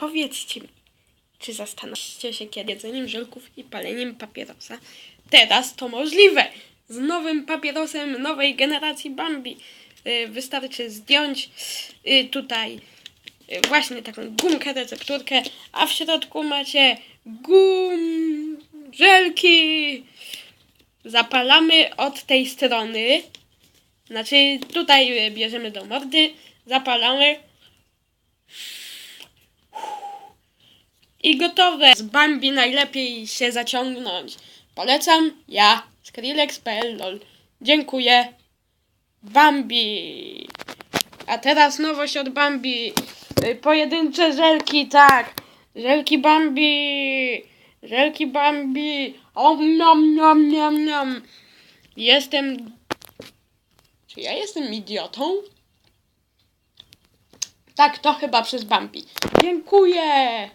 Powiedzcie mi, czy zastanowiliście się kiedy jedzeniem żelków i paleniem papierosa? Teraz to możliwe! Z nowym papierosem nowej generacji Bambi y, wystarczy zdjąć y, tutaj y, właśnie taką gumkę, recepturkę, a w środku macie gum, żelki. Zapalamy od tej strony. Znaczy tutaj bierzemy do mordy, zapalamy. I gotowe. Z Bambi najlepiej się zaciągnąć. Polecam ja, Skrillex.pl. Dziękuję. Bambi. A teraz nowość od Bambi. Y, Pojedyncze żelki, tak. Żelki Bambi. Żelki Bambi. Om nom nom nom nom. Jestem... Czy ja jestem idiotą? Tak, to chyba przez Bambi. Dziękuję.